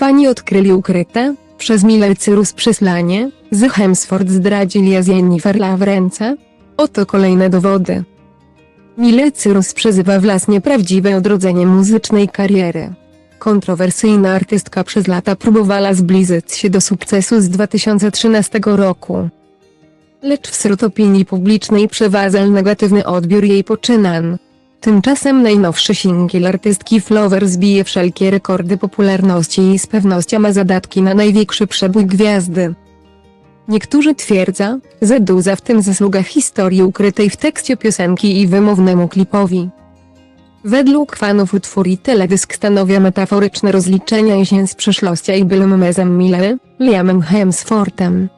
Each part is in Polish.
Fani odkryli ukryte, przez Miller Cyrus przesłanie, z Hemsford zdradzili a z Jennifer ręce. Oto kolejne dowody. Miller Cyrus przezywa własnie prawdziwe odrodzenie muzycznej kariery. Kontrowersyjna artystka przez lata próbowała zbliżyć się do sukcesu z 2013 roku. Lecz wśród opinii publicznej przeważał negatywny odbiór jej poczynań. Tymczasem najnowszy singiel artystki Flower zbije wszelkie rekordy popularności i z pewnością ma zadatki na największy przebój gwiazdy. Niektórzy twierdzą, że duża w tym zasługa historii ukrytej w tekście piosenki i wymownemu klipowi. Według fanów utwór i teledysk stanowia metaforyczne rozliczenia się z przeszłością i bylem Mezem Miller, Liamem Hemsworthem.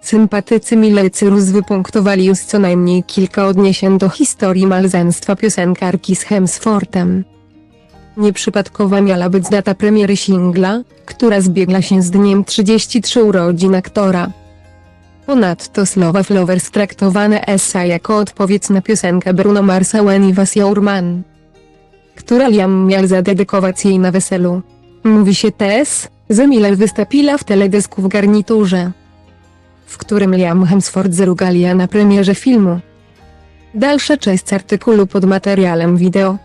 Sympatycy Miller Cyrus wypunktowali już co najmniej kilka odniesień do historii małżeństwa piosenkarki z Hemsworthem. Nieprzypadkowa miała być data premiery singla, która zbiegła się z dniem 33 urodzin aktora. Ponadto słowa Flowers traktowane essa jako odpowiedź na piosenkę Bruno Marsa When Was Your Man, która Liam miał zadedykować jej na weselu. Mówi się też, że Miller wystąpiła w teledysku w garniturze, w którym Liam Hemsworth zarugalia na premierze filmu. Dalsza część artykułu pod materiałem wideo.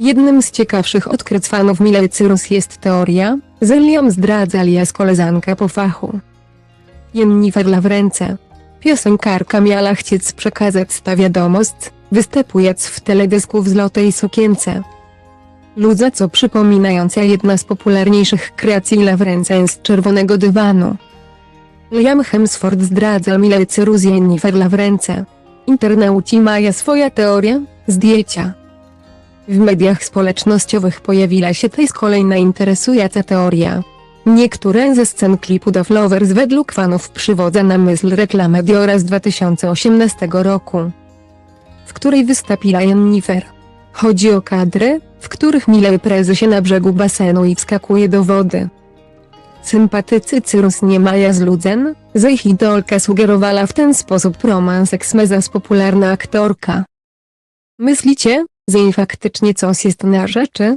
Jednym z ciekawszych odkryć fanów Miller Cyrus jest teoria, że Liam zdradza alias koleżankę po fachu. Jennifer ręce. Piosenkarka miała chcieć przekazać ta wiadomość, występując w teledysku w złotej sukience. Ludza co przypominająca jedna z popularniejszych kreacji ręce z czerwonego dywanu. Liam Hemsworth zdradza Miller Cyrus Jennifer w ręce. Internauci mają swoja teoria, zdjęcia. W mediach społecznościowych pojawiła się też kolejna interesująca teoria. Niektóre ze scen klipu do Flowers według fanów przywodza na myśl reklamę Diora z 2018 roku, w której wystąpiła Jennifer. Chodzi o kadry, w których Miller prezy się na brzegu basenu i wskakuje do wody. Sympatycy Cyrus nie maja zludzen, że ich idolka sugerowała w ten sposób romans Eksmeza z popularna aktorka. Myślicie, że im faktycznie coś jest na rzeczy?